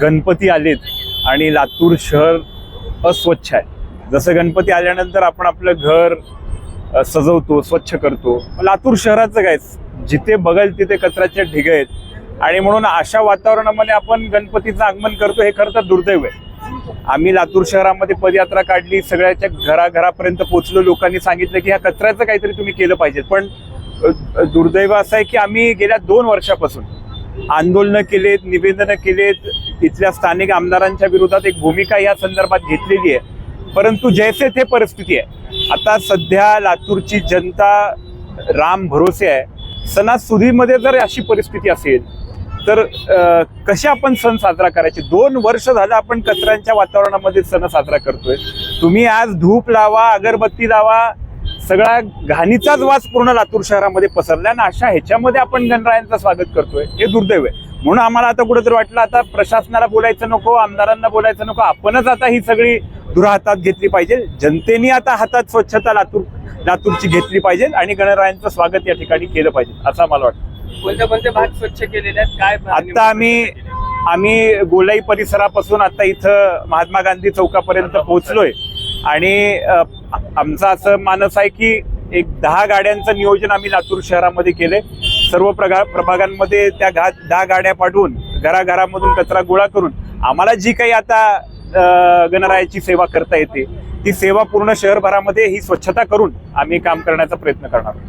गणपती आलेत आणि लातूर शहर अस्वच्छ आहे. जसं गणपती आल्यानंतर आपण आपलं घर सजवतो स्वच्छ करतो. लातूर शहराचं काय जिथे बघाल तिथे कचऱ्याचे ढिग आहेत. आणि म्हणून अशा वातावरणामध्ये आपण गणपतीचं आगमन करतो हे खरं तर दुर्दैव आहे. आम्ही लातूर शहरामध्ये पदयात्रा काढली सगळ्याच्या घराघरापर्यंत पोहोचलो लोकांनी सांगितलं की ह्या कचऱ्याचं काहीतरी तुम्ही केलं पाहिजे. पण दुर्दैव असं आहे की आम्ही गेल्या दोन वर्षापासून आंदोलनं केलेत निवेदनं केलेत तिथल्या स्थानिक आमदारांच्या विरोधात एक भूमिका या संदर्भात घेतलेली आहे. परंतु जैसे थे परिस्थिती आहे. आता सध्या लातूरची जनता राम भरोसे आहे. सणासुदीमध्ये जर अशी परिस्थिती असेल तर कसे आपण सण साजरा करायचे? दोन वर्ष झालं आपण कचऱ्यांच्या वातावरणामध्ये सण साजरा करतोय. तुम्ही आज धूप लावा अगरबत्ती लावा सगळा घाणीचाच वास पूर्ण लातूर शहरामध्ये पसरला आणि अशा ह्याच्यामध्ये आपण गणरायांचं स्वागत करतोय. हे दुर्दैव आहे. म्हणून आम्हाला आता कुठेतरी वाटलं आता प्रशासनाला बोलायचं नको आमदारांना बोलायचं नको आपणच आता ही सगळी दुराहातात घेतली पाहिजे. जनतेने आता हातात स्वच्छता लातूर लातूरची घेतली पाहिजे आणि गणरायांचं स्वागत या ठिकाणी केलं पाहिजे असं मला वाटतं. कोणते कोणते भाग स्वच्छ केलेले आहेत? काय आता आम्ही आम्ही गोलाई परिसरापासून आता इथं महात्मा गांधी चौकापर्यंत पोहोचलोय. आणि आमचं असं मानस आहे की एक दहा गाड्यांचं नियोजन आम्ही लातूर शहरामध्ये केले सर्व प्रगा प्रभागांमध्ये त्या घा दहा गाड्या पाठवून घराघरामधून कचरा गोळा करून आम्हाला जी काही आता गणरायाची सेवा करता येते ती सेवा पूर्ण शहरभरामध्ये ही स्वच्छता करून आम्ही काम करण्याचा प्रयत्न करणार आहोत.